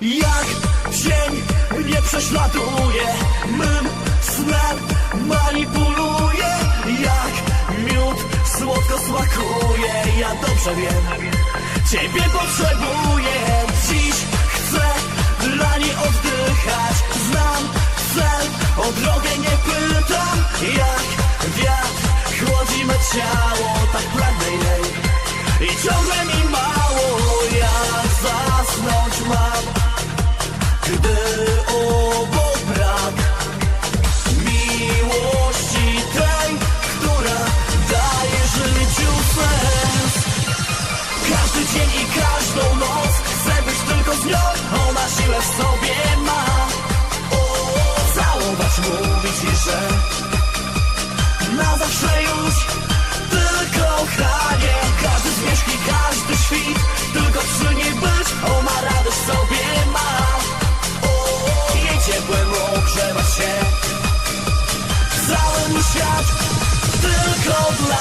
Jak dzień mnie prześladuje Mym snem manipuluje. Jak miód słodko smakuje Ja dobrze wiem Ciebie potrzebuję. Dziś chcę dla niej oddychać. Znam cel, o drogę nie pytam. Jak wiatr chłodzi me ciało Tak pragnę jej. I ciągle mnie dzień i każdą noc Chcę być tylko z nią, ona siłę w sobie ma. O, Całować mówić i że Na zawsze już tylko kochanie Każdy zmierzch i każdy świt Tylko przy niej być, ona radość sobie ma. O, o, Jej ciepłem ogrzewać się. Cały mój świat tylko dla